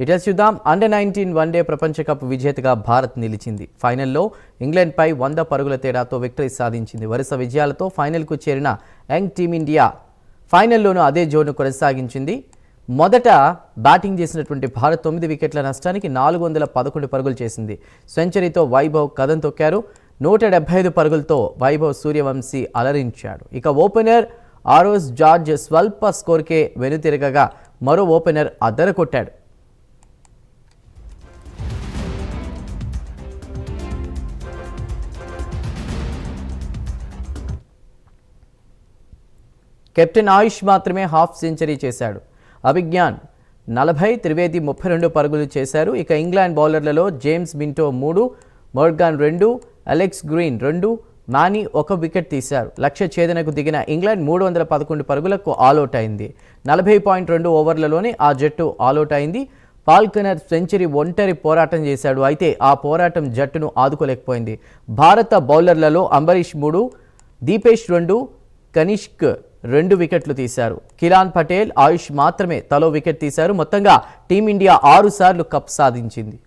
Details చూద్దాం. Under nineteen one day ప్రపంచ cup విజేతగా భారత్ నిలిచింది. ఫైనల్లో ఇంగ్లాండ్పై వంద పరుగుల తేడాతో విక్టరీ సాధించింది. వరుస విజయాలతో ఫైనల్కు చేరిన యంగ్ టీమిండియా ఫైనల్లోనూ అదే జోరును కొనసాగించింది. మొదట బ్యాటింగ్ చేసినటువంటి భారత్ తొమ్మిది వికెట్ల నష్టానికి నాలుగు వందల పదకొండు పరుగులు చేసింది. సెంచరీతో వైభవ్ కథం తొక్కారు. నూట డెబ్బై ఐదు పరుగులతో వైభవ్ సూర్యవంశీ అలరించాడు. ఇక ఓపెనర్ ఆరోస్ జార్జ్ స్వల్ప స్కోర్కే వెనుతిరగగా మరో ఓపెనర్ అద్దర కొట్టాడు కెప్టెన్ ఆయుష్ మాత్రమే హాఫ్ సెంచరీ చేశాడు. అభిజ్ఞాన్ నలభై త్రివేది ముప్పై రెండు పరుగులు చేశారు. ఇక ఇంగ్లాండ్ బౌలర్లలో జేమ్స్ మింటో మూడు మోర్గాన్ రెండు అలెక్స్ గ్రీన్ రెండు మానీ ఒక వికెట్ తీశారు. లక్ష్య ఛేదనకు దిగిన ఇంగ్లాండ్ మూడు వందల పదకొండు పరుగులకు ఆలౌట్ అయింది. నలభై పాయింట్ రెండు ఓవర్లలోనే ఆ జట్టు ఆలౌట్ అయింది. పాల్కనర్ సెంచరీ ఒంటరి పోరాటం చేశాడు. అయితే ఆ పోరాటం జట్టును ఆదుకోలేకపోయింది. భారత బౌలర్లలో అంబరీష్ మూడు దీపేష్ రెండు కనిష్క్ రెండు వికెట్లు తీశారు. కిరాన్ పటేల్ ఆయుష్ మాత్రమే తలో వికెట్ తీశారు. మొత్తంగా టీమిండియా ఆరు సార్లు కప్ సాధించింది.